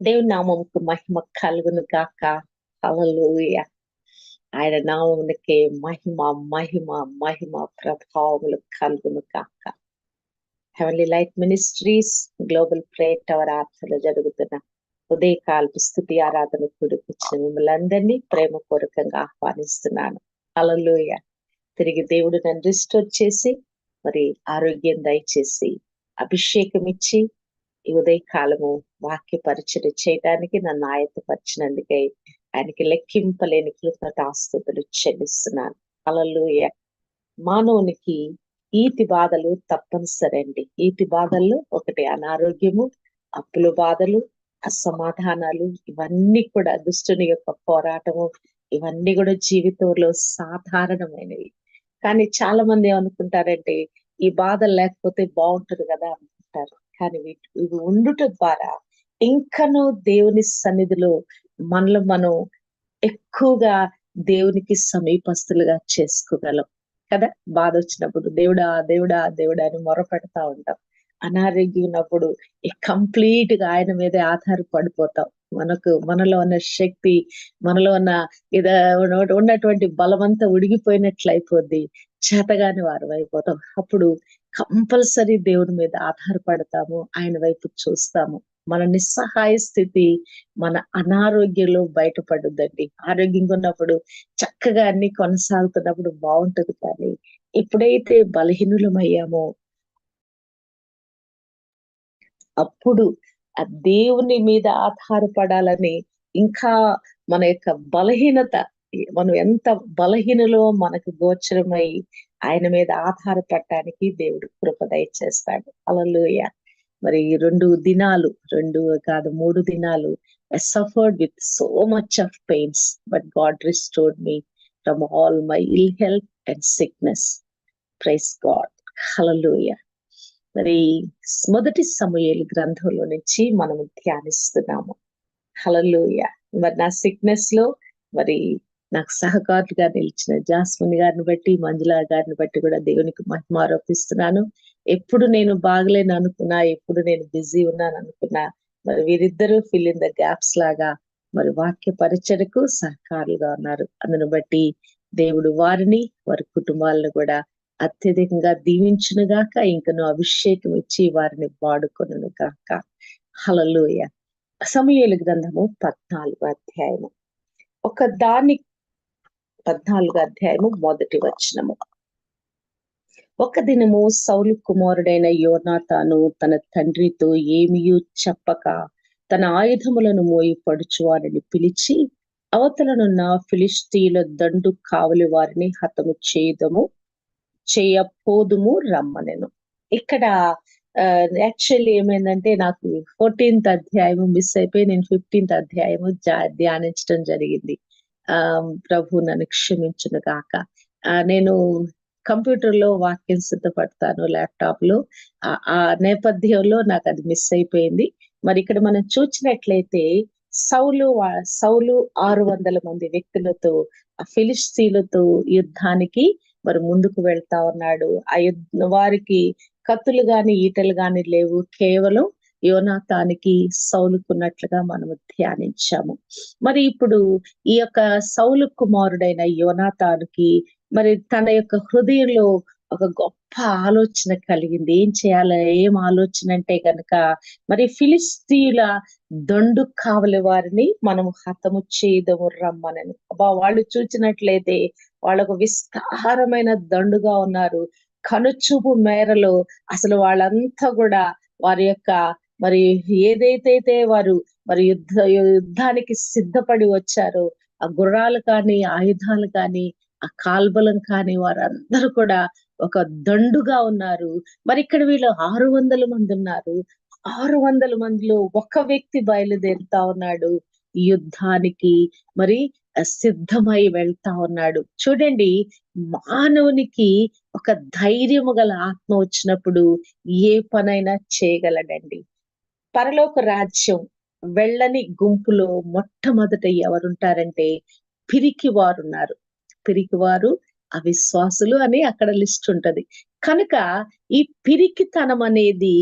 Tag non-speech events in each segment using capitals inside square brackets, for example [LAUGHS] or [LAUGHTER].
దేవుని నామంకు మహిమ కలుగును గాక. హల్లెలూయా. ఆయన నామమునకే మహిమ మహిమ మహిమ ప్రభావములు కలుగును గాక. Heavenly light ministries global prayer tower ఆర్థలో జరుగుతున్న ఉదయకాలపు స్థుతి ఆరాధన కూడిపించిన మిమ్మల్ని అందరినీ ప్రేమపూర్వకంగా ఆహ్వానిస్తున్నాను. అలలోయ తిరిగి దేవుడు నన్ను రిస్టోర్ చేసి మరి ఆరోగ్యం దయచేసి అభిషేకం ఇచ్చి ఈ ఉదయకాలము వాక్య పరిచయం చేయడానికి నన్ను ఆయత్తపరిచినందుకై ఆయనకి లెక్కింపలేని కృతజ్ఞతాస్తుతులు చెల్లిస్తున్నాను. అలలుయ మానవునికి ఈతి బాధలు తప్పనిసరి అండి ఈతి బాధల్లో ఒకటి అనారోగ్యము అప్పుల బాధలు అసమాధానాలు ఇవన్నీ కూడా దుష్టుని యొక్క పోరాటము ఇవన్నీ కూడా జీవితంలో సాధారణమైనవి. కానీ చాలా మంది ఏమనుకుంటారంటే ఈ బాధలు లేకపోతే బాగుంటది కదా అనుకుంటారు కానీ ఇవి ఉండుట ద్వారా ఇంకనూ దేవుని సన్నిధిలో మనలో మనం ఎక్కువగా దేవునికి సమీపస్తులుగా చేసుకోగలం. కదా? బాధ వచ్చినప్పుడు దేవుడా దేవుడా దేవుడా అని మొరపెడతా ఉంటాం. అనారోగ్యం ఉన్నప్పుడు కంప్లీట్గా ఆయన మీదే ఆధారపడిపోతాం. మనకు మనలో ఉన్న శక్తి మనలో ఉన్న ఇద ఉన్నటువంటి బలమంతా ఉడిగిపోయినట్లు అయిపోద్ది చేతగాని వారు అయిపోతాం అప్పుడు కంపల్సరీ దేవుడి మీద ఆధారపడతాము ఆయన వైపు చూస్తాము. మన నిస్సహాయ స్థితి మన అనారోగ్యంలో బయటపడుద్దండి. ఆరోగ్యంగా ఉన్నప్పుడు చక్కగా అన్ని కొనసాగుతున్నప్పుడు బాగుంటది కానీ ఎప్పుడైతే బలహీనులమయ్యామో అప్పుడు ఆ దేవుని మీద ఆధారపడాలని ఇంకా మన యొక్క బలహీనత మనం ఎంత బలహీనలో మనకు గోచరమై ఆయన మీద ఆధారపడటానికి దేవుడు కృప దయచేస్తాడు. అలలోయ మరి రెండు దినాలు రెండు కాదు మూడు దినాలు suffered with so much of pains but God restored me from all my ill health and sickness praise God hallelujah మరి మొదటి సమయలు గ్రంథంలో నుంచి మనం ధ్యానిస్తున్నాము. హలలోయ మరి నా సిక్నెస్లో మరి నాకు సహకారులుగా నిలిచిన జాస్మిన్ గారిని బట్టి మంజులా గారిని బట్టి కూడా దేవునికి మహిమ ఆరోపిస్తున్నాను. ఎప్పుడు నేను బాగలేను అనుకున్నా ఎప్పుడు నేను బిజీ ఉన్నాను అనుకున్నా మరి వీరిద్దరూ ఫిల్ ఇన్ ద గ్యాప్స్ లాగా మరి వాక్య పరిచయకు సహకారులుగా ఉన్నారు. అందును బట్టి దేవుడు వారిని వారి కుటుంబాలను కూడా అత్యధికంగా దీవించునుగాక ఇంకను అభిషేకం ఇచ్చి వారిని వాడుకొను గాక హలలోయ సమయలు గ్రంథము పద్నాలుగు అధ్యాయము. ఒక దాని పద్నాలుగు అధ్యాయము మొదటి వచనము. ఒక దినము సౌలు కుమారుడైన యోనాతాను తన తండ్రితో ఏమియూ చెప్పక తన ఆయుధములను మోయి పడుచువారిని పిలిచి అవతలనున్న ఫిలిస్తీన్ల దండు కావలి వారిని హతము చేయదము చేయపోదుము రమ్మనెను. ఇక్కడ యాక్చువల్లీ ఏమైందంటే నాకు ఫోర్టీన్త్ అధ్యాయము మిస్ అయిపోయి నేను ఫిఫ్టీన్త్ అధ్యాయము ధ్యానించడం జరిగింది. ప్రభు నన్ను క్షమించును గాక. నేను కంప్యూటర్లో వాక్యం సిద్ధపడతాను ల్యాప్టాప్లో ఆ నేపథ్యంలో నాకు అది మిస్ అయిపోయింది. మరి ఇక్కడ మనం చూసినట్లయితే సౌలు సౌలు ఆరు వందల మంది వ్యక్తులతో ఫిలిస్తీన్లతో యుద్ధానికి మరి ముందుకు వెళ్తా ఉన్నాడు. ఆ వారికి కత్తులు గాని ఈటలు గాని లేవు. కేవలం యోనాతానికి సౌలుకున్నట్లుగా మనము ధ్యానించాము. మరి ఇప్పుడు ఈ యొక్క సౌలు కుమారుడైన యోనాతానికి మరి తన యొక్క హృదయంలో ఒక గొప్ప ఆలోచన కలిగింది. ఏం చేయాలి? ఏం ఆలోచన అంటే కనుక మరి ఫిలిస్తీన్ల దండు కావలి వారిని మనం హతము చేయదము రమ్మనని. అబ్బా వాళ్ళు చూచినట్లయితే వాళ్ళకు విస్తారమైన దండుగా ఉన్నారు. కనుచూపు మేరలో అసలు వాళ్ళంతా కూడా వారి యొక్క మరి ఏదైతే వారు మరి యుద్ధ యుద్ధానికి సిద్ధపడి వచ్చారో ఆ గుర్రాలు కానీ ఆయుధాలు కానీ ఆ కాల్బలం కానీ వారందరూ కూడా ఒక దండుగా ఉన్నారు. మరి ఇక్కడ వీళ్ళు ఆరు వందల మంది ఉన్నారు. ఆరు వందల మందిలో ఒక వ్యక్తి బయలుదేరుతా ఉన్నాడు. యుద్ధానికి మరి సిద్ధమై వెళ్తా ఉన్నాడు. చూడండి మానవునికి ఒక ధైర్యము గల ఆత్మ వచ్చినప్పుడు ఏ పనైనా చేయగలడండి. పరలోక రాజ్యం వెళ్ళని గుంపులో మొట్టమొదట ఎవరుంటారంటే పిరికి వారు ఉన్నారు పిరికి వారు అవిశ్వాసులు అని అక్కడ లిస్ట్ ఉంటది. కనుక ఈ పిరికితనం అనేది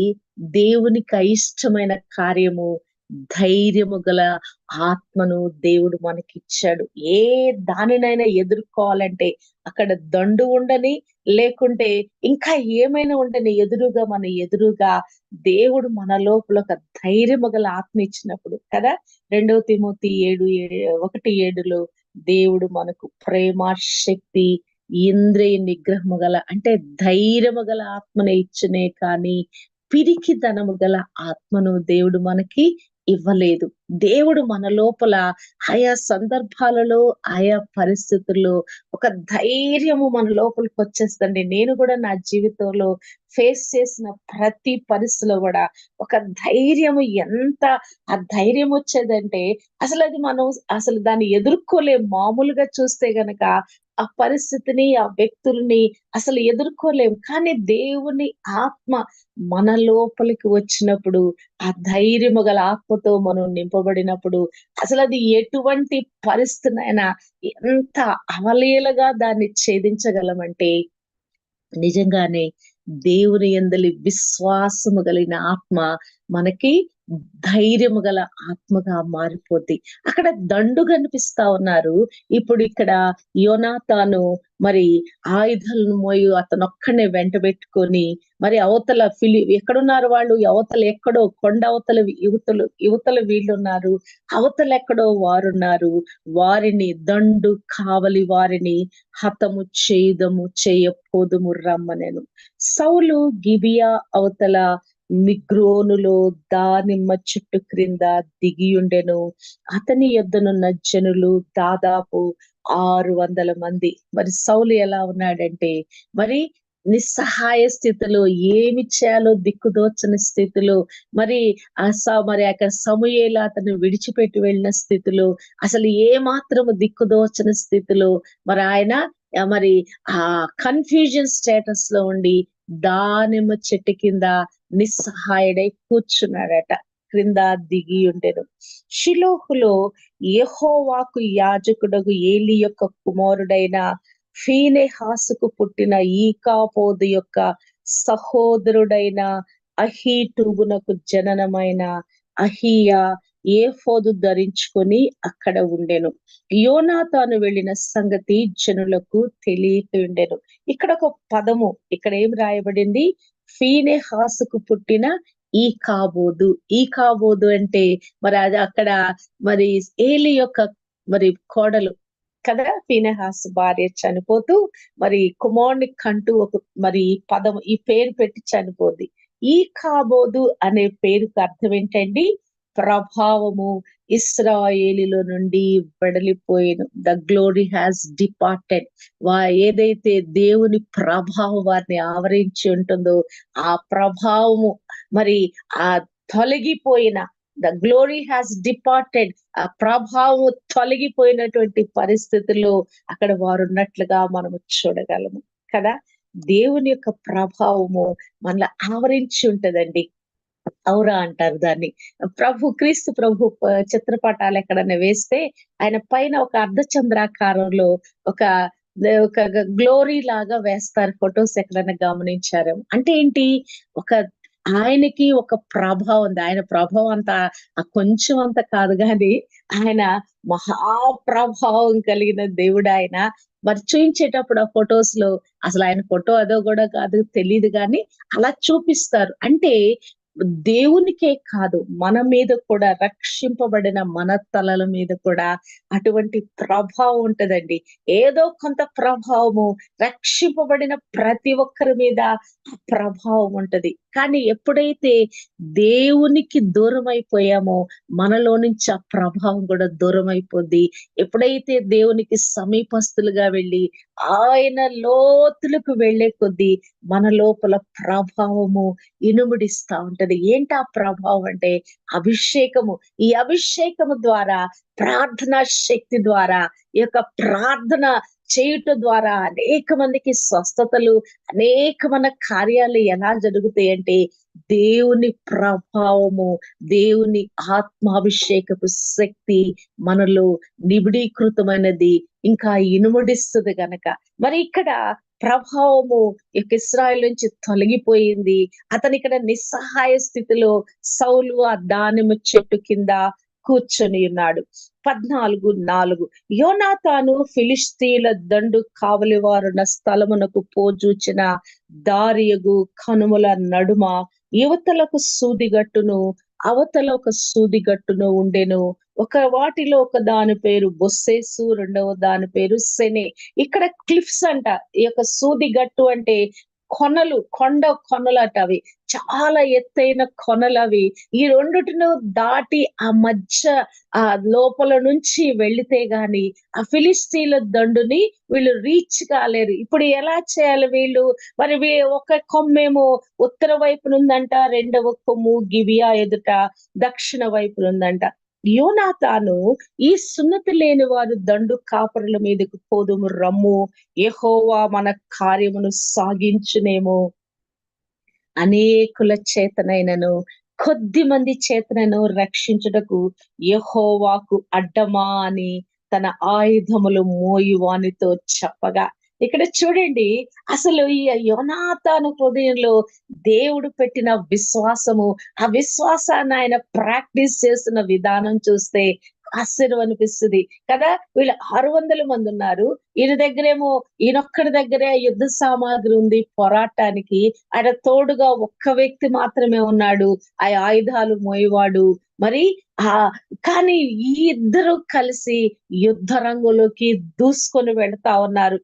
దేవునికి అయిష్టమైన కార్యము ధైర్యము గల ఆత్మను దేవుడు మనకిచ్చాడు. ఏ దానినైనా ఎదుర్కోవాలంటే అక్కడ దండు ఉండని లేకుంటే ఇంకా ఏమైనా ఉండని ఎదురుగా మన ఎదురుగా దేవుడు మన లోపల ఒక ధైర్యము గల ఆత్మ ఇచ్చినప్పుడు కదా? రెండవ తిమోతి ఏడు ఏడు ఒకటి ఏడులో దేవుడు మనకు ప్రేమ శక్తి ఇంద్రియ నిగ్రహము గల అంటే ధైర్యము గల ఆత్మనే ఇచ్చనే కానీ పిరికి ధనము గల ఆత్మను దేవుడు మనకి ఇవ్వలేదు. దేవుడు మన లోపల ఆయా సందర్భాలలో ఆయా పరిస్థితుల్లో ఒక ధైర్యము మన లోపలికి వచ్చేస్తండి నేను కూడా నా జీవితంలో ఫేస్ చేసిన ప్రతి పరిస్థితిలో కూడా ఒక ధైర్యము ఎంత ఆ ధైర్యం వచ్చేదంటే అసలు అది మనం అసలు దాన్ని ఎదుర్కోలే. మామూలుగా చూస్తే గనక ఆ పరిస్థితిని ఆ వ్యక్తుల్ని అసలు ఎదుర్కోలేం. కానీ దేవుని ఆత్మ మన లోపలికి వచ్చినప్పుడు ఆ ధైర్యము గల ఆత్మతో మనం నింపబడినప్పుడు అసలు అది ఎటువంటి పరిస్థితినైనా ఎంత అవలీలగా దాన్ని ఛేదించగలమంటే నిజంగానే దేవుని ఎందలి విశ్వాసము కలిగిన ఆత్మ మనకి ధైర్యము గల ఆత్మగా మారిపోద్ది అక్కడ దండు కనిపిస్తా ఉన్నారు. ఇప్పుడు ఇక్కడ యోనాతాను మరి ఆయుధాలను మోయి అతను ఒక్కనే వెంట పెట్టుకొని మరి అవతల ఫిలి ఎక్కడున్నారు వాళ్ళు? అవతల ఎక్కడో కొండ అవతల యువతలు యువతల వీళ్ళు ఉన్నారు అవతల ఎక్కడో వారున్నారు. వారిని దండు కావలి వారిని హతము చేయదము చేయపోదుము రమ్మనేను. సౌలు గిబియా అవతల మిగ్రోనులో దానిమ్మ చెట్టు క్రింద దిగియుండెను అతని యొద్దనున్న జనులు దాదాపు ఆరు వందల మంది. మరి సౌలు ఎలా ఉన్నాడంటే మరి నిస్సహాయ స్థితిలో ఏమి చేయాలో దిక్కుదోచని స్థితిలో మరి ఆ స మరి అక్కడ సమూయేలు అతను విడిచిపెట్టి వెళ్ళిన స్థితిలో అసలు ఏ మాత్రము దిక్కుదోచని స్థితిలో మరి ఆయన మరి ఆ కన్ఫ్యూజన్ స్టేటస్లో ఉండి దానిమ్మ చెట్టు కింద నిస్సహాయుడై కూర్చున్నాడట. క్రింద దిగి ఉండెను షిలోహులో యెహోవాకు యాజకుడగు ఏలి యొక్క కుమారుడైన ఫీనెహాసుకు పుట్టిన ఈకాపోదు యొక్క సహోదరుడైన అహీటూబునకు జననమైన అహియా ఏఫోదు ధరించుకొని అక్కడ ఉండెను. యోనాతాను వెళ్ళిన సంగతి జనులకు తెలియక ఉండెను. ఇక్కడ ఒక పదము. ఇక్కడ ఏం రాయబడింది? ఫీనే హాసుకు పుట్టిన ఈ కాబోదు ఈ కాబోదు అంటే మరి అది అక్కడ మరి ఏలి యొక్క మరి కోడలు కదా? ఫీనెహాస్ భార్య చనిపోతూ మరి కుమారుని కంటూ ఒక మరి పదం ఈ పేరు పెట్టి చనిపోద్ది. ఈ కాబోదు అనే పేరుకు అర్థం ఏంటండి? ప్రభావము ఇస్రాయేలీలో నుండి వెడలిపోయిన. ద గ్లోరీ హ్యాస్ డిపార్టెడ్ వా ఏదైతే దేవుని ప్రభావం వారిని ఆవరించి ఉంటుందో ఆ ప్రభావము మరి ఆ తొలగిపోయిన ద గ్లోరీ హ్యాస్ డిపార్టెడ్ ఆ ప్రభావం తొలగిపోయినటువంటి పరిస్థితుల్లో అక్కడ వారు ఉన్నట్లుగా మనము చూడగలము. కదా? దేవుని యొక్క ప్రభావము మనల్ని ఆవరించి ఉంటదండి. ఔరా అంటారు దాన్ని. ప్రభు క్రీస్తు ప్రభు చిత్రపటాలు ఎక్కడైనా వేస్తే ఆయన పైన ఒక అర్ధచంద్రాకారంలో ఒక ఒక గ్లోరీ లాగా వేస్తారు ఫొటోస్ ఎక్కడైనా గమనించారు? అంటే ఏంటి? ఒక ఆయనకి ఒక ప్రభావం ఉంది. ఆయన ప్రభావం అంత ఆ కొంచెం అంత కాదు కానీ ఆయన మహాప్రభావం కలిగిన దేవుడు ఆయన. మరి చూపించేటప్పుడు ఆ ఫొటోస్లో అసలు ఆయన ఫోటో అదో కూడా కాదు తెలియదు కానీ అలా చూపిస్తారు. అంటే దేవునికే కాదు మన మీద కూడా రక్షింపబడిన మన తలల మీద కూడా అటువంటి ప్రభావం ఉంటదండి. ఏదో కొంత ప్రభావము రక్షింపబడిన ప్రతి ఒక్కరి మీద ప్రభావం ఉంటది. కానీ ఎప్పుడైతే దేవునికి దూరం అయిపోయామో మనలో నుంచి ఆ ప్రభావం కూడా దూరం అయిపోద్ది ఎప్పుడైతే దేవునికి సమీపస్తులుగా వెళ్ళి ఆయన లోతులకు వెళ్ళే కొద్దీ మన లోపల ప్రభావము ఇనుముడిస్తా ఉంటది. ఏంటి ఆ ప్రభావం అంటే అభిషేకము. ఈ అభిషేకము ద్వారా ప్రార్థనా శక్తి ద్వారా ఈ యొక్క ప్రార్థన చేయుట ద్వారా అనేక మందికి స్వస్థతలు అనేకమైన కార్యాలు ఎలా జరుగుతాయి అంటే దేవుని ప్రభావము దేవుని ఆత్మాభిషేకపు శక్తి మనలో నిబిడీకృతమైనది ఇంకా ఇనుముడిస్తుంది గనక. మరి ఇక్కడ ప్రభావము యొక్క ఇస్రాయల్ నుంచి తొలగిపోయింది. అతని ఇక్కడ నిస్సహాయ స్థితిలో సౌలు ఆ దానిమ చెట్టు కింద కూర్చొని ఉన్నాడు. పద్నాలుగు నాలుగు. యోనాతాను ఫిలిస్తీన్ల దండు కావలివారున్న స్థలమునకు పోజూచిన దారియగు కనుమల నడుమ యువతలకు సూదిగట్టును అవతల ఒక సూదిగట్టును ఉండెను. ఒక వాటిలో ఒక దాని పేరు బొస్సేసు రెండవ దాని పేరు సెనే. ఇక్కడ క్లిఫ్స్ అంట. ఈ యొక్క సూదిగట్టు అంటే కొనలు కొండ కొనలట అవి చాలా ఎత్తైన కొనలు అవి ఈ రెండుటిను దాటి ఆ మధ్య ఆ లోపల నుంచి వెళితే గాని ఆ ఫిలిస్తీన్ల దండుని వీళ్ళు రీచ్ కాలేరు. ఇప్పుడు ఎలా చేయాలి వీళ్ళు? మరి వీ- ఒక కొమ్మేమో ఉత్తర వైపున ఉందంట రెండవ కొమ్ము గిబియా ఎదుట దక్షిణ వైపునుందంట. యోనాతాను ఈ సున్నతి లేని వారు దండు కాపరుల మీదకు పోదుము రమ్ము. ఎహోవా మన కార్యమును సాగించునేమో. అనేకుల చేతనైనను కొద్ది మంది చేతనను రక్షించుటకు యహోవాకు అడ్డమా అని తన ఆయుధములు మోయువానితో చెప్పగా ఇక్కడ చూడండి అసలు ఈ యోనాతాను హృదయంలో దేవుడు పెట్టిన విశ్వాసము ఆ విశ్వాసాన్ని ఆయన ప్రాక్టీస్ చేస్తున్న విధానం చూస్తే ఆశ్చర్యం అనిపిస్తుంది. కదా? వీళ్ళు ఆరు వందల మంది ఉన్నారు. ఈయన దగ్గరేమో ఈయనొక్కడి దగ్గరే యుద్ధ సామాగ్రి ఉంది పోరాటానికి. ఆయన తోడుగా ఒక్క వ్యక్తి మాత్రమే ఉన్నాడు. ఆ ఆయుధాలు మోయవాడు. మరి ఆ కానీ ఈ ఇద్దరు కలిసి యుద్ధ రంగులోకి దూసుకొని వెళ్తా ఉన్నారు.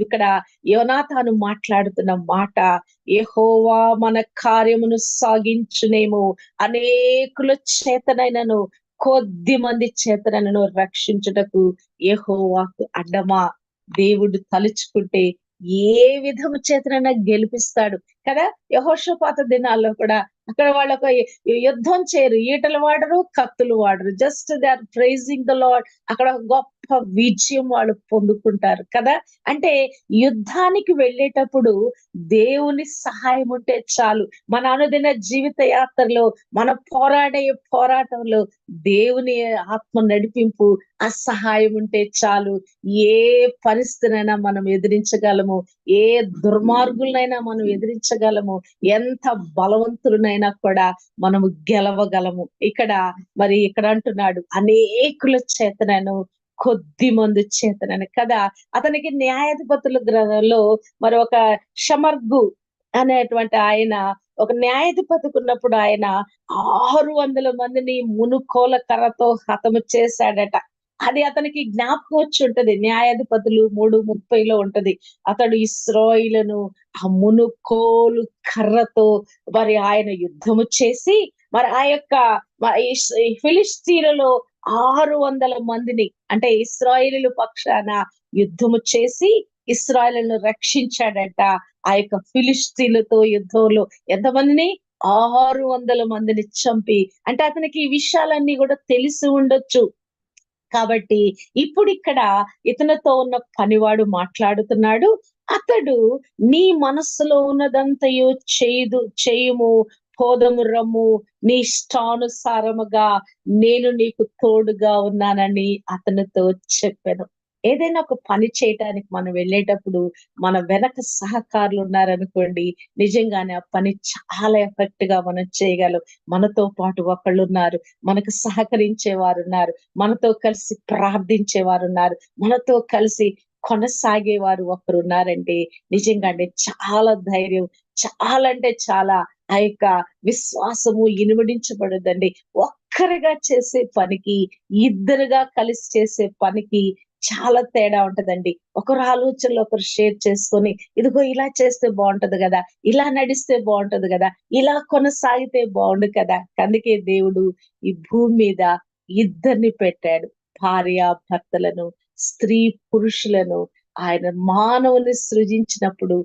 ఇక్కడ యోనాథాను మాట్లాడుతున్న మాట ఏహోవా మన కార్యమును సాగించునేమో. అనేకుల చేతనైనను కొద్ది మంది చేతనను రక్షించుటకు ఏహోవాకు అడ్డమా? దేవుడు తలుచుకుంటే ఏ విధము చేతనైనా గెలిపిస్తాడు. కదా? యహోషపాత దినాల్లో కూడా అక్కడ వాళ్ళకు యుద్ధం చేయరు. ఈటలు వాడరు కత్తులు వాడరు. Just they are praising the Lord అక్కడ గొప్ప విజయం వాళ్ళు పొందుకుంటారు కదా? అంటే యుద్ధానికి వెళ్ళేటప్పుడు దేవుని సహాయం ఉంటే చాలు. మన అనుదిన జీవిత యాత్రలో మన పోరాడే పోరాటంలో దేవుని ఆత్మ నడిపింపు ఆ సహాయం ఉంటే చాలు. ఏ పరిస్థితినైనా మనం ఎదిరించగలము? ఏ దుర్మార్గులనైనా మనం ఎదిరించగలము? ఎంత బలవంతులనైనా కూడా మనము గెలవగలము. ఇక్కడ మరి ఇక్కడ అంటున్నాడు అనేకుల చేతనను కొద్ది మంది చేతనని. కదా? అతనికి న్యాయాధిపతుల గ్రంథంలో మరి ఒక షమర్గు అనేటువంటి ఆయన ఒక న్యాయాధిపతికి ఉన్నప్పుడు ఆయన ఆరు వందల మందిని మునుకోల కర్రతో హతము చేశాడట. అది అతనికి జ్ఞాపకం వచ్చి ఉంటది. న్యాయాధిపతులు మూడు ముప్పైలో ఉంటది. అతడు ఇస్రాయిలను ఆ మునుకోలు కర్రతో మరి ఆయన యుద్ధము చేసి మరి ఆ యొక్క ఫిలిస్తీన్లలో ఆరు వందల మందిని అంటే ఇస్రాయిలు పక్షాన యుద్ధము చేసి ఇస్రాయలను రక్షించాడట. ఆ యొక్క ఫిలిస్తీన్లతో యుద్ధంలో ఎంతమందిని? ఆరు వందల మందిని చంపి. అంటే అతనికి ఈ విషయాలన్నీ కూడా తెలిసి ఉండొచ్చు. కాబట్టి ఇప్పుడు ఇక్కడ ఇతనితో ఉన్న పనివాడు మాట్లాడుతున్నాడు. అతడు నీ మనస్సులో ఉన్నదంతయో చేయదు చేయుము. పోదము రమ్ము నీ ఇష్టానుసారముగా నేను నీకు తోడుగా ఉన్నానని అతనితో చెప్పాను. ఏదైనా ఒక పని చేయటానికి మనం వెళ్ళేటప్పుడు మన వెనక సహకారులు ఉన్నారనుకోండి నిజంగానే ఆ పని చాలా ఎఫెక్ట్గా మనం చేయగలం. మనతో పాటు ఒకళ్ళు ఉన్నారు మనకు సహకరించే వారు ఉన్నారు మనతో కలిసి ప్రార్థించే వారు ఉన్నారు మనతో కలిసి కొనసాగేవారు ఒకరు ఉన్నారంటే అంటే చాలా ధైర్యం చాలా అంటే చాలా ఆ యొక్క విశ్వాసము ఇనుమడించబడదండి. ఒక్కరిగా చేసే పనికి ఇద్దరుగా కలిసి చేసే పనికి చాలా తేడా ఉంటదండి. ఒకరు ఆలోచనలు ఒకరు షేర్ చేసుకొని ఇదిగో ఇలా చేస్తే బాగుంటది కదా ఇలా నడిస్తే బాగుంటది కదా ఇలా కొనసాగితే బాగుండు కదా. అందుకే దేవుడు ఈ భూమి మీద ఇద్దరిని పెట్టాడు. భార్య భర్తలను స్త్రీ పురుషులను. ఆయన మానవుని సృజించినప్పుడు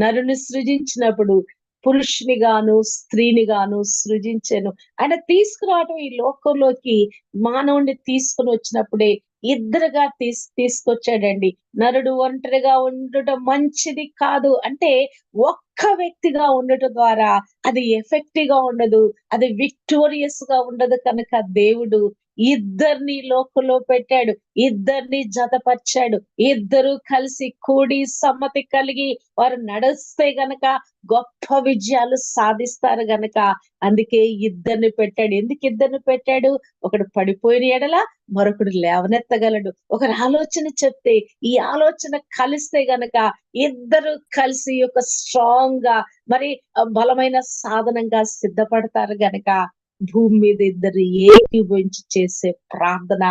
నరుని సృజించినప్పుడు పురుషుని గాను స్త్రీని గాను సృజించాను. ఆయన తీసుకురావటం ఈ లోకంలోకి మానవుడిని తీసుకుని వచ్చినప్పుడే ఇద్దరుగా తీస్ తీసుకొచ్చాడండి. నరుడు ఒంటరిగా ఉండటం మంచిది కాదు. అంటే ఒక్క వ్యక్తిగా ఉండటం ద్వారా అది ఎఫెక్టివ్గా ఉండదు. అది విక్టోరియస్గా ఉండదు కనుక దేవుడు ఇద్దరిని లోకంలో పెట్టాడు ఇద్దరిని జతపరిచాడు ఇద్దరు కలిసి కూడి సమ్మతి కలిగి వారు నడిస్తే గనక గొప్ప విజయాలు సాధిస్తారు గనక. అందుకే ఇద్దరిని పెట్టాడు. ఎందుకు ఇద్దరిని పెట్టాడు? ఒకడు పడిపోయిన ఎడల మరొకడు లేవనెత్తగలడు. ఒకరి ఆలోచన చెప్తే ఈ ఆలోచన కలిస్తే గనక ఇద్దరు కలిసి ఒక స్ట్రాంగ్గా మరి బలమైన సాధనంగా సిద్ధపడతారు గనక. భూమి మీద ఇద్దరు ఏకీభవించి చేసే ప్రార్థన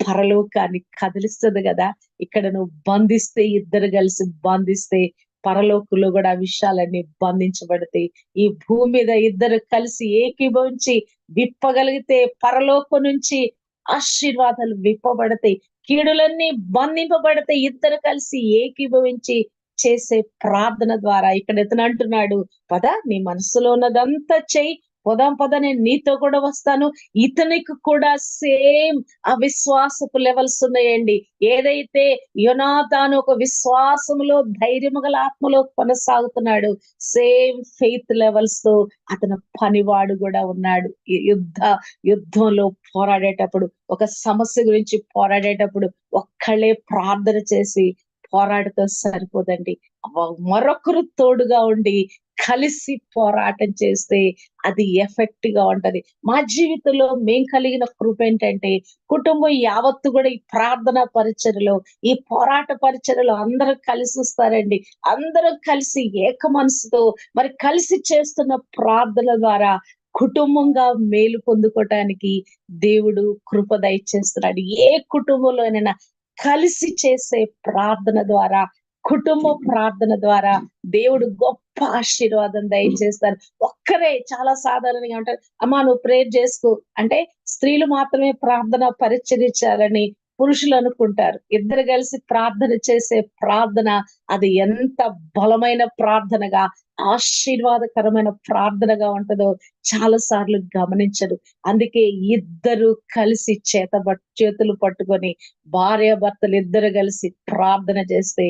పరలోకాన్ని కదిలిస్తుంది కదా. ఇక్కడ నువ్వు బంధిస్తే ఇద్దరు కలిసి బంధిస్తే పరలోకంలో కూడా విషయాలన్నీ బంధించబడతాయి. ఈ భూమి మీద ఇద్దరు కలిసి ఏకీభవించి విప్పగలిగితే పరలోకం నుంచి ఆశీర్వాదాలు విప్పబడతాయి. కీడులన్నీ బంధింపబడతాయి. ఇద్దరు కలిసి ఏకీభవించి చేసే ప్రార్థన ద్వారా. ఇక్కడ ఇతను అంటున్నాడు పద నీ మనసులో ఉన్నదంతా చెయ్యి. పోదాం పద నేను నీతో కూడా వస్తాను. ఇతనికి కూడా సేమ్ ఆ విశ్వాసపు లెవెల్స్ ఉన్నాయండి. ఏదైతే యునాతాను ఒక విశ్వాసములో ధైర్యము గల ఆత్మలో కొనసాగుతున్నాడు సేమ్ ఫెయిత్ లెవెల్స్తో అతను పనివాడు కూడా ఉన్నాడు. యుద్ధ యుద్ధంలో పోరాడేటప్పుడు ఒక సమస్య గురించి పోరాడేటప్పుడు ఒక్కళ్ళే ప్రార్థన చేసి పోరాడుతో సరిపోదండి. మరొకరు తోడుగా ఉండి కలిసి పోరాటం చేస్తే అది ఎఫెక్ట్గా ఉంటది. మా జీవితంలో మేం కలిగిన కృప ఏంటంటే కుటుంబం యావత్తు కూడా ఈ ప్రార్థన పరిచయలో ఈ పోరాట పరిచయలో అందరూ కలిసి వస్తారండి. అందరూ కలిసి ఏక మనసుతో మరి కలిసి చేస్తున్న ప్రార్థన ద్వారా కుటుంబంగా మేలు పొందుకోవటానికి దేవుడు కృప దయచేస్తున్నాడు. ఏ కుటుంబంలోనైనా కలిసి చేసే ప్రార్థన ద్వారా కుటుంబ ప్రార్థన ద్వారా దేవుడు గొప్ప ఆశీర్వాదం దయచేస్తారు. ఒక్కరే చాలా సాధారణంగా ఉంటారు. అమ్మా నువ్వు ప్రేర్ చేసుకో. అంటే స్త్రీలు మాత్రమే ప్రార్థన పరిచరించాలని పురుషులు అనుకుంటారు. ఇద్దరు కలిసి ప్రార్థన చేసే ప్రార్థన అది ఎంత బలమైన ప్రార్థనగా ఆశీర్వాదకరమైన ప్రార్థనగా ఉంటుందో చాలా సార్లు గమనించరు అందుకే ఇద్దరు కలిసి చేత చేతులు పట్టుకొని భార్య భర్తలు ఇద్దరు కలిసి ప్రార్థన చేస్తే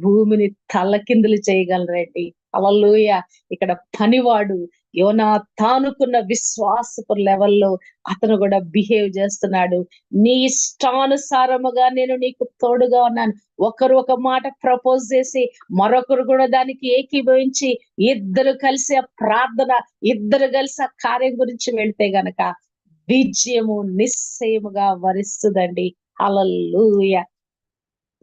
భూమిని తలకిందులు చేయగలరండి అలలోయ ఇక్కడ పనివాడు యోనా తానుకున్న విశ్వాసపు లెవెల్లో అతను కూడా బిహేవ్ చేస్తున్నాడు. నీ ఇష్టానుసారముగా నేను నీకు తోడుగా ఉన్నాను. ఒకరు ఒక మాట ప్రపోజ్ చేసి మరొకరు కూడా దానికి ఏకీభవించి ఇద్దరు కలిసి ఆ ప్రార్థన ఇద్దరు కలిసి ఆ కార్యం గురించి వెళ్తే గనక విజయము నిశ్చయముగా వరిస్తుందండి. అలల్లుయ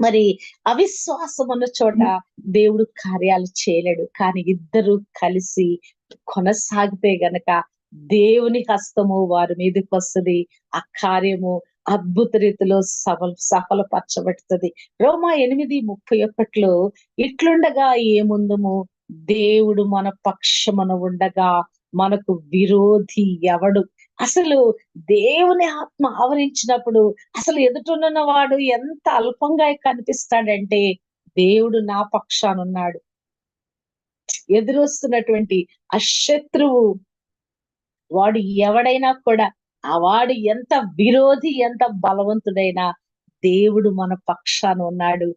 మరి అవిశ్వాసం ఉన్న చోట దేవుడు కార్యాలు చేయలేడు. కానీ ఇద్దరు కలిసి కొనసాగితే గనక దేవుని హస్తము వారి మీదకి వస్తుంది. ఆ కార్యము అద్భుత రీతిలో సఫల సఫలపరచబడుతుంది. రోమా ఎనిమిది ముప్పై ఒకటిలో ఇట్లుండగా ఏముందము? దేవుడు మన పక్షమున ఉండగా మనకు విరోధి ఎవడు? అసలు దేవుని ఆత్మ ఆవరించినప్పుడు అసలు ఎదుటనున్న వాడు ఎంత అల్పంగా కనిపిస్తాడంటే దేవుడు నా పక్షానున్నాడు ఎదురొస్తున్నటువంటి అశత్రువు వాడు ఎవడైనా కూడా ఆ వాడు ఎంత విరోధి ఎంత బలవంతుడైనా దేవుడు మన పక్షాన ఉన్నాడు.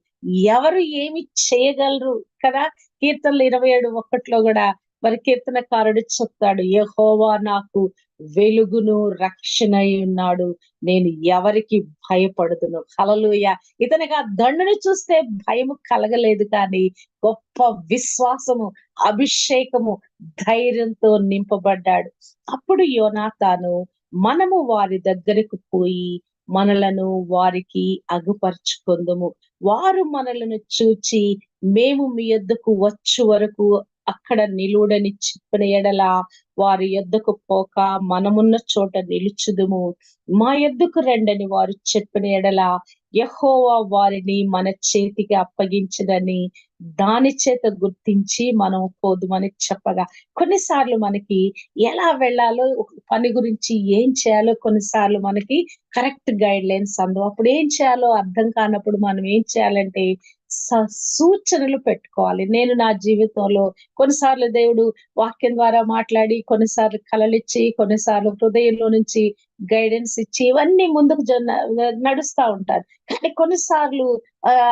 ఎవరు ఏమి చేయగలరు? కదా? కీర్తనలు ఇరవై ఏడు ఒకటిలో కూడా మరి కీర్తనకారుడు చెప్తాడు యహోవా నాకు వెలుగును రక్షణ ఉన్నాడు. నేను ఎవరికి భయపడుతును? కలలుయ ఇతనికి ఆ దండుని చూస్తే భయము కలగలేదు కానీ గొప్ప విశ్వాసము అభిషేకము ధైర్యంతో నింపబడ్డాడు. అప్పుడు యోనాతాను మనము వారి దగ్గరకు పోయి మనలను వారికి అగుపరుచుకుందుము. వారు మనలను చూచి మేము మీ యొద్దకు వచ్చు వరకు అక్కడ నిలువుడని చెప్పిన ఎడల వారి ఎద్దకు పోక మనమున్న చోట నిలుచుదుము. మా ఎద్దుకు రండని వారు చెప్పిన ఎడల యహోవా వారిని మన చేతికి అప్పగించదని దాని చేత గుర్తించి మనం పోదుమని చెప్పగా. కొన్నిసార్లు మనకి ఎలా వెళ్ళాలో పని గురించి ఏం చేయాలో కొన్నిసార్లు మనకి కరెక్ట్ గైడ్ లైన్స్ అందవు. అప్పుడు ఏం చేయాలో అర్థం కానప్పుడు మనం ఏం చేయాలంటే సూచనలు పెట్టుకోవాలి. నేను నా జీవితంలో కొన్నిసార్లు దేవుడు వాక్యం ద్వారా మాట్లాడి కొన్నిసార్లు కలలిచ్చి కొన్నిసార్లు హృదయంలో నుంచి గైడెన్స్ ఇచ్చి ఇవన్నీ ముందుకు జన- నడుస్తా ఉంటారు. కానీ కొన్నిసార్లు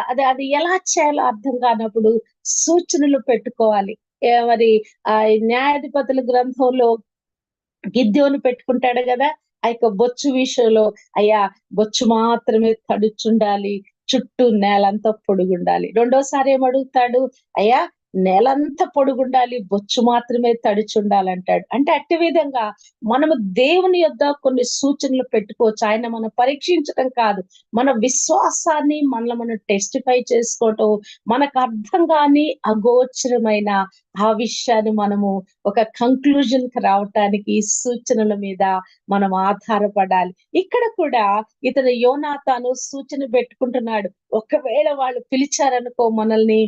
అది అది ఎలా చేయాలో అర్థం కానప్పుడు సూచనలు పెట్టుకోవాలి. మరి ఆ న్యాయాధిపతుల గ్రంథంలో గిద్దెను పెట్టుకుంటాడు కదా ఆ యొక్క బొచ్చు విషయంలో అయ్యా బొచ్చు మాత్రమే తడుచుండాలి చుట్టూ నేలంతా పొడుగుండాలి. రెండోసారి ఏమడుగుతాడు? అయ్యా నెలంతా పొడుగుండాలి బొచ్చు మాత్రమే తడుచుండాలి అంటాడు అంటే అట్టి విధంగా మనము దేవుని యొద్ద కొన్ని సూచనలు పెట్టుకోవచ్చు. ఆయన మనం పరీక్షించడం కాదు. మన విశ్వాసాన్ని మనల్ని మనం టెస్టిఫై చేసుకోవటం మనకు అర్థం కాని అగోచరమైన ఆ విషయాన్ని మనము ఒక కంక్లూజన్కి రావటానికి సూచనల మీద మనం ఆధారపడాలి. ఇక్కడ కూడా ఇతను యోనాతాను సూచన పెట్టుకుంటున్నాడు. ఒకవేళ వాళ్ళు పిలిచారనుకో మనల్ని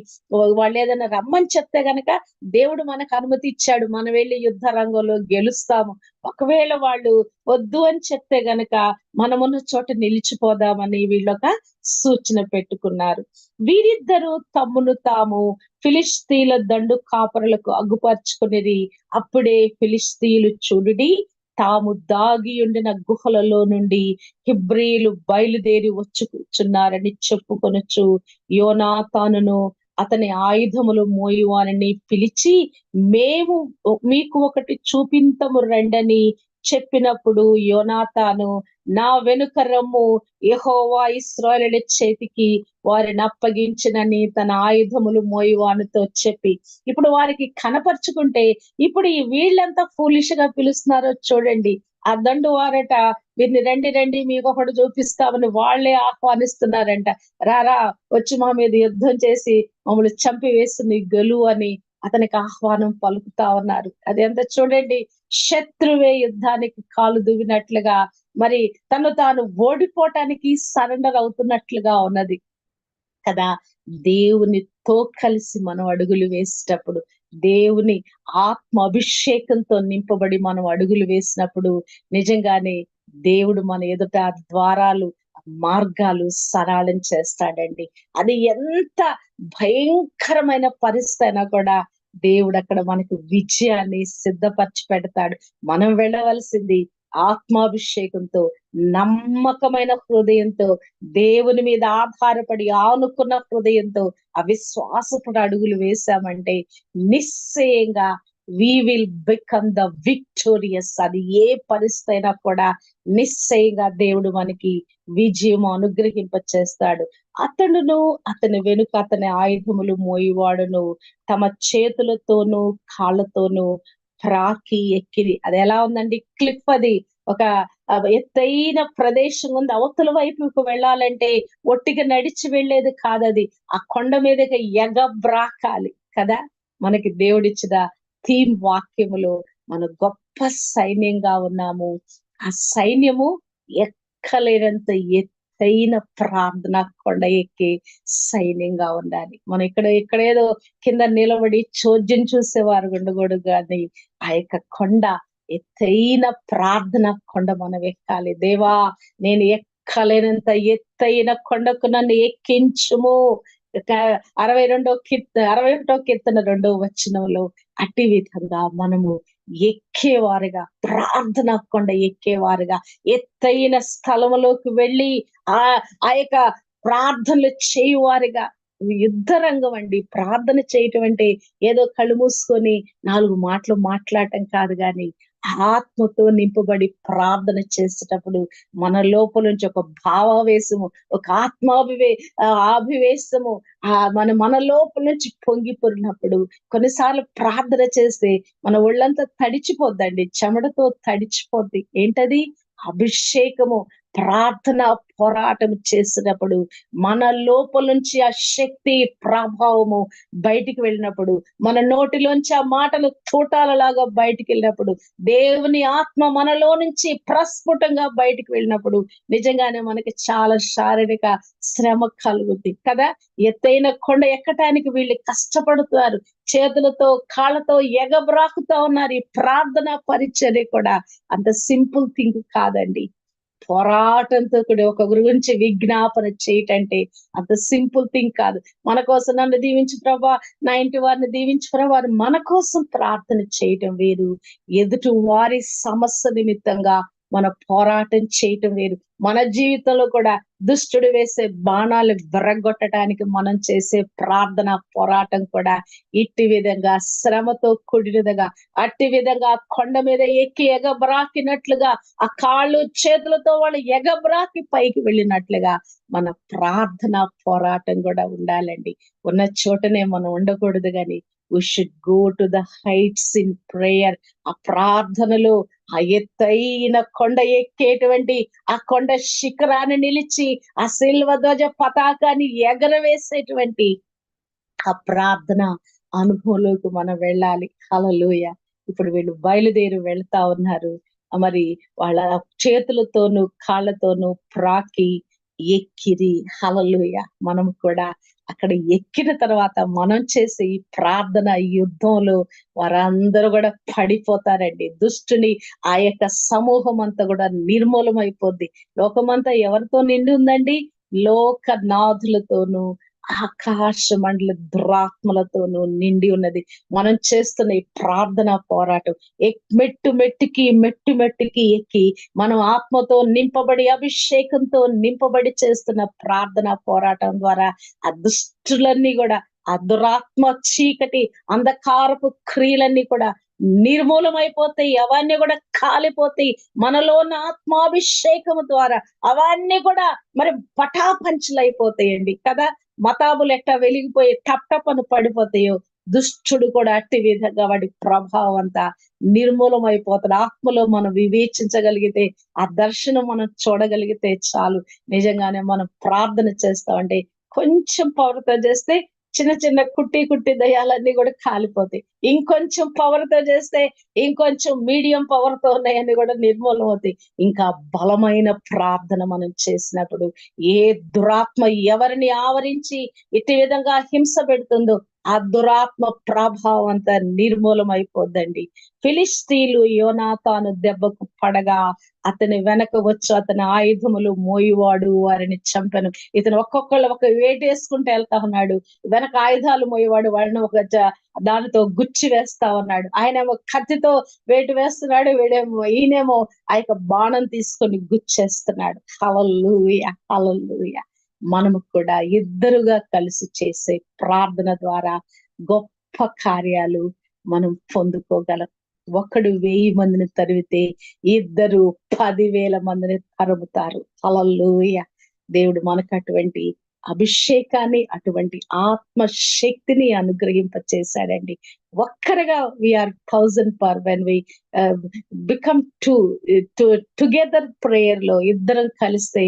వాళ్ళు ఏదైనా రమ్మని చెప్తే గనక దేవుడు మనకు అనుమతి ఇచ్చాడు. మనం వెళ్ళి యుద్ధ రంగంలో గెలుస్తాము. ఒకవేళ వాళ్ళు వద్దు అని చెప్తే గనక మనమున్న చోట నిలిచిపోదామని వీళ్ళొక సూచన పెట్టుకున్నారు. వీరిద్దరూ తమ్మును తాము ఫిలిస్తీన్ల దండు కాపరులకు అగ్గుపరుచుకునేది అప్పుడే ఫిలిస్తీన్లు చూడుడి తాము దాగి ఉండిన గుహలలో నుండి హిబ్రీలు బయలుదేరి వచ్చి కూర్చున్నారని చెప్పుకొనొచ్చు. యోనాతానును అతని ఆయుధములు మోయువానని పిలిచి మేము మీకు ఒకటి చూపింతము రండని చెప్పినప్పుడు యోనాతాను నా వెనుక రమ్ము యహోవా ఇస్రాయేలుల చేతికి వారిని అప్పగించినని తన ఆయుధములు మోయువానితో చెప్పి. ఇప్పుడు వారికి కనపరుచుకుంటే ఇప్పుడు ఈ వీళ్ళంతా ఫూలిష్గా పిలుస్తున్నారో చూడండి. ఆ దండు వారట వీరిని రండి రండి మీకు ఒకటి చూపిస్తామని వాళ్ళే ఆహ్వానిస్తున్నారంట. రారా వచ్చి మా మీద యుద్ధం చేసి మమ్మల్ని చంపి వేస్తుంది అని అతనికి ఆహ్వానం పలుకుతా ఉన్నారు. అది ఎంత చూడండి. శత్రువే యుద్ధానికి కాలు దువ్వినట్లుగా మరి తను తాను ఓడిపోవటానికి సరెండర్ అవుతున్నట్లుగా ఉన్నది కదా. దేవునితో కలిసి మనం అడుగులు వేసేటప్పుడు దేవుని ఆత్మ అభిషేకంతో నింపబడి మనం అడుగులు వేసినప్పుడు నిజంగానే దేవుడు మన ఎదుట ద్వారాలు మార్గాలు సరళం చేస్తాడండి. అది ఎంత భయంకరమైన పరిస్థితి అయినా కూడా దేవుడు అక్కడ మనకు విజయాన్ని సిద్ధపరిచి పెడతాడు. మనం వెళ్ళవలసింది ఆత్మాభిషేకంతో నమ్మకమైన హృదయంతో దేవుని మీద ఆధారపడి ఆనుకున్న హృదయంతో అవిశ్వాసపుడు అడుగులు వేశామంటే నిశ్చయంగా we will become the victorious అది ఏ పరిస్థితి అయినా కూడా నిశ్చయంగా దేవుడు మనకి విజయం అనుగ్రహింప చేస్తాడు అతడును అతని వెనుక అతని ఆయుధములు మోయివాడును తమ చేతులతోనూ కాళ్ళతోనూ ప్రాకి ఎక్కిరి. అది ఎలా ఉందండి? క్లిప్ అది. ఒక ఎత్తైన ప్రదేశం ఉంది. అవతల వైపుకు వెళ్ళాలంటే ఒట్టిగా నడిచి వెళ్ళేది కాదది. ఆ కొండ మీదకి ఎగబ్రాకాలి కదా? మనకి దేవుడిచ్చిన థీమ్ వాక్యములో మన గొప్ప సైన్యంగా ఉన్నాము. ఆ సైన్యము ఎక్కలేనంత ఎత్తైన ప్రార్థన కొండ ఎక్కి సైన్యంగా ఉండాలి. మనం ఇక్కడ ఇక్కడేదో కింద నిలబడి చోద్యం చూసేవారు ఉండకూడదు కానీ ఆ యొక్క కొండ ఎత్తైన ప్రార్థన కొండ మనం ఎక్కాలి. దేవా నేను ఎక్కలేనంత ఎత్తైన కొండకు నన్ను ఎక్కించుము. అరవై రెండో కీర్త అరవై ఒకటో కీర్తన రెండో వచనంలో అట్టి విధంగా మనము ఎక్కేవారుగా ప్రార్థన కొండ ఎక్కేవారుగా ఎత్తైన స్థలములోకి వెళ్ళి ఆ ఆ యొక్క ప్రార్థనలు చేయువారుగా. యుద్ధ రంగం అండి. ప్రార్థన చేయటం అంటే ఏదో కళ్ళు మూసుకొని నాలుగు మాటలు మాట్లాడటం కాదు కానీ ఆత్మతో నింపబడి ప్రార్థన చేసేటప్పుడు మన లోపల నుంచి ఒక భావావేశము ఒక ఆత్మాభివే ఆభివేశము ఆ మన మన లోపల నుంచి పొంగిపోరినప్పుడు కొన్నిసార్లు ప్రార్థన చేస్తే మన ఒళ్ళంతా తడిచిపోద్దండి చెమటతో తడిచిపోద్ది. ఏంటది? అభిషేకము. ప్రార్థన పోరాటం చేసినప్పుడు మన లోపల నుంచి ఆ శక్తి ప్రభావము బయటికి వెళ్ళినప్పుడు మన నోటిలోంచి ఆ మాటలు తోటాలలాగా బయటికి వెళ్ళినప్పుడు దేవుని ఆత్మ మనలో నుంచి ప్రస్ఫుటంగా బయటికి వెళ్ళినప్పుడు నిజంగానే మనకి చాలా శారీరక శ్రమ కలుగుద్ది కదా? ఎత్తైన కొండ ఎక్కటానికి వీళ్ళు కష్టపడుతున్నారు చేతులతో కాళ్ళతో ఎగబ్రాకుతా ఉన్నారు ఈ ప్రార్థన పరిచర్య కూడా. అంత సింపుల్ థింగ్ కాదండి. పోరాటంతో కూడా ఒక గురించి విజ్ఞాపన చేయటంటే అంత సింపుల్ థింగ్ కాదు. మన కోసం నన్ను దీవించి ప్రభా నా ఇంటి వారిని దీవించి ప్రభా మన కోసం ప్రార్థన చేయటం వేరు. ఎదుటి వారి సమస్య నిమిత్తంగా మన పోరాటం చేయటం వేరు మన జీవితంలో కూడా దుష్టుడు వేసే బాణాలు బెరగొట్టడానికి మనం చేసే ప్రార్థన పోరాటం కూడా ఇట్టి విధంగా శ్రమతో కూడినదిగా అట్టి విధంగా కొండ మీద ఎక్కి ఎగబ్రాకినట్లుగా ఆ కాళ్ళు చేతులతో వాళ్ళు ఎగబ్రాకి పైకి వెళ్ళినట్లుగా మన ప్రార్థన పోరాటం కూడా ఉండాలండి. ఉన్న చోటనే మనం ఉండకూడదు కానీ we should go to the heights in prayer ఆ ప్రార్థనలో ఆ ఎత్తైన కొండ ఎక్కేటువంటి ఆ కొండ శిఖరాన్ని నిలిచి ఆ శిల్వ ధ్వజ పతాకాన్ని ఎగరవేసేటువంటి ఆ ప్రార్థన అనుభవంలోకి మనం వెళ్ళాలి. హలలోయ ఇప్పుడు వీళ్ళు బయలుదేరి వెళ్తా ఉన్నారు. మరి వాళ్ళ చేతులతోనూ కాళ్ళతోనూ ప్రాకి ఎక్కిరి. హలలుయ మనం కూడా అక్కడ ఎక్కిన తర్వాత మనం చేసే ఈ ప్రార్థన యుద్ధంలో వారందరూ కూడా పడిపోతారండి. దుష్టుని ఆ యొక్క సమూహం అంతా కూడా నిర్మూలమైపోద్ది. లోకమంతా ఎవరితో నిండి ఉందండి? లోక నాథులతోనూ ఆకాశ మండల దురాత్మలతోనూ నిండి ఉన్నది. మనం చేస్తున్న ఈ ప్రార్థన పోరాటం మెట్టు మెట్టుకి మెట్టు మెట్టుకి ఎక్కి మనం ఆత్మతో నింపబడి అభిషేకంతో నింపబడి చేస్తున్న ప్రార్థన పోరాటం ద్వారా ఆ దుష్టులన్నీ కూడా ఆ దురాత్మ చీకటి అంధకారపు క్రియలన్నీ కూడా నిర్మూలమైపోతాయి. అవన్నీ కూడా కాలిపోతాయి. మనలో ఉన్న ఆత్మాభిషేకము ద్వారా అవన్నీ కూడా మరి పటాపంచులైపోతాయండి కదా. మతాబులు ఎట్టా వెలిగిపోయి టప్ టప్ అని పడిపోతాయో దుష్టుడు కూడా అట్టి విధంగా వాడి ప్రభావం అంతా నిర్మూలం ఆత్మలో మనం వివేచించగలిగితే ఆ దర్శనం మనం చూడగలిగితే చాలు. నిజంగానే మనం ప్రార్థన చేస్తామంటే కొంచెం పవర్తో చేస్తే చిన్న చిన్న కుట్టి కుట్టి దయాలన్నీ కూడా కాలిపోతాయి. ఇంకొంచెం పవర్తో చేస్తే ఇంకొంచెం మీడియం పవర్తో ఉన్నాయని కూడా నిర్మూలం అవుతాయి. ఇంకా బలమైన ప్రార్థన మనం చేసినప్పుడు ఏ దురాత్మ ఎవరిని ఆవరించి ఇటు విధంగా హింస పెడుతుందో ఆ దురాత్మ ప్రభావం అంతా నిర్మూలం అయిపోద్దండి ఫిలిస్తీన్లు యోనాతాను దెబ్బకు పడగా అతని వెనక వచ్చి అతని ఆయుధములు మోయివాడు వారిని చంపను. ఇతను ఒక్కొక్కళ్ళు ఒక వేటేసుకుంటూ వెళ్తా ఉన్నాడు. వెనక ఆయుధాలు మోయేవాడు వాడిని ఒక దానితో గుచ్చి వేస్తా ఉన్నాడు. ఆయనేమో కత్తితో వేటు వేస్తున్నాడు వీడేమో ఈయనేమో ఆ యొక్క బాణం తీసుకొని గుచ్చేస్తున్నాడు. Hallelujah hallelujah. మనము కూడా ఇద్దరుగా కలిసి చేసే ప్రార్థన ద్వారా గొప్ప కార్యాలు మనం పొందుకోగలం. ఒకడు వెయ్యి మందిని తరివితే ఇద్దరు పదివేల మందిని తరుముతారు. అలల్లోయ దేవుడు మనకు అటువంటి అభిషేకాన్ని అటువంటి ఆత్మ శక్తిని అనుగ్రహింప చేశాడండి ఒక్కరుగా we are thousand per when we become two together ప్రేయర్లో ఇద్దరం కలిస్తే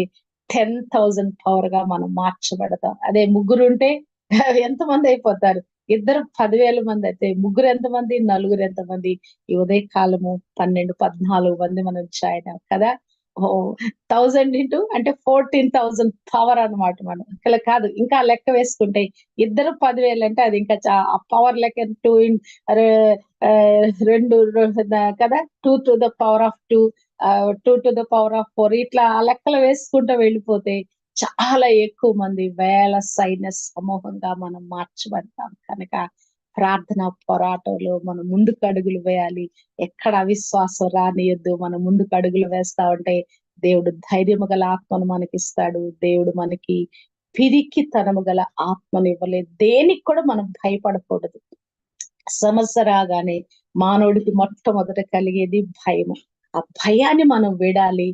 టెన్ థౌజండ్ పవర్గా మనం మార్చబడతాం. అదే ముగ్గురు ఉంటే [LAUGHS] ఎంతమంది అయిపోతారు? ఇద్దరు పదివేల మంది అయితే ముగ్గురు ఎంతమంది? నలుగురు ఎంతమంది? ఈ ఉదయ కాలము పన్నెండు పద్నాలుగు మంది మనం జాయిన్ కదా? ఓ థౌజండ్ ఇంటూ అంటే ఫోర్టీన్ థౌజండ్ పవర్ అనమాట మనం. ఇక్కడ కాదు ఇంకా లెక్క వేసుకుంటే ఇద్దరు పదివేలు అంటే అది ఇంకా ఆ పవర్ లెక్క టూ ఇన్ రెండు కదా? Two to the power of two two to the power of four ఇట్లా లెక్కలు వేసుకుంటూ వెళ్ళిపోతే చాలా ఎక్కువ మంది వేల సైన్య సమూహంగా మనం మార్చబడతాం. కనుక ప్రార్థన పోరాటంలో మనం ముందుకు అడుగులు వేయాలి. ఎక్కడ అవిశ్వాసం రానియద్దు. మనం ముందుకు అడుగులు వేస్తా ఉంటే దేవుడు ధైర్యము గల ఆత్మను మనకిస్తాడు. దేవుడు మనకి పిరికి తనము గల ఆత్మను ఇవ్వలేదు దేనికి కూడా మనం భయపడకూడదు. సమస్య రాగానే మానవుడికి మొట్టమొదట కలిగేది భయము. ఆ భయాన్ని మనం విడాలి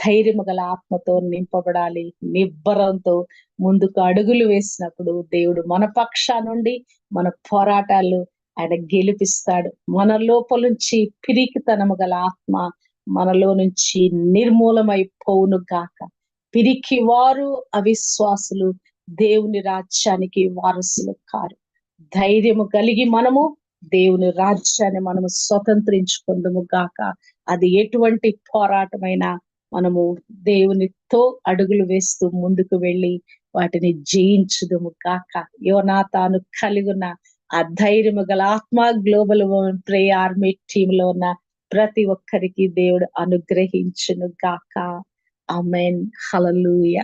ధైర్యము గల ఆత్మతో నింపబడాలి నిబ్బరంతో ముందుకు అడుగులు వేసినప్పుడు దేవుడు మన పక్షా నుండి మన పోరాటాలు ఆయన గెలిపిస్తాడు. మన లోపల నుంచి పిరికితనము గల ఆత్మ మనలో నుంచి నిర్మూలమైపోవును గాక. పిరికి వారు అవిశ్వాసులు దేవుని రాజ్యానికి వారసులు కారు. ధైర్యము కలిగి మనము దేవుని రాజ్యాన్ని మనము స్వతంత్రించుకుందము గాక. అది ఎటువంటి పోరాటమైనా మనము దేవునితో అడుగులు వేస్తూ ముందుకు వెళ్ళి వాటిని జయించుదము కాక యోనా తాను ఆ ధైర్యము గల ఆత్మ గ్లోబల్ ప్రే ఆర్మీ టీమ్లో ఉన్న ప్రతి ఒక్కరికి దేవుడు అనుగ్రహించును గాక. అమెన్ హలలుయ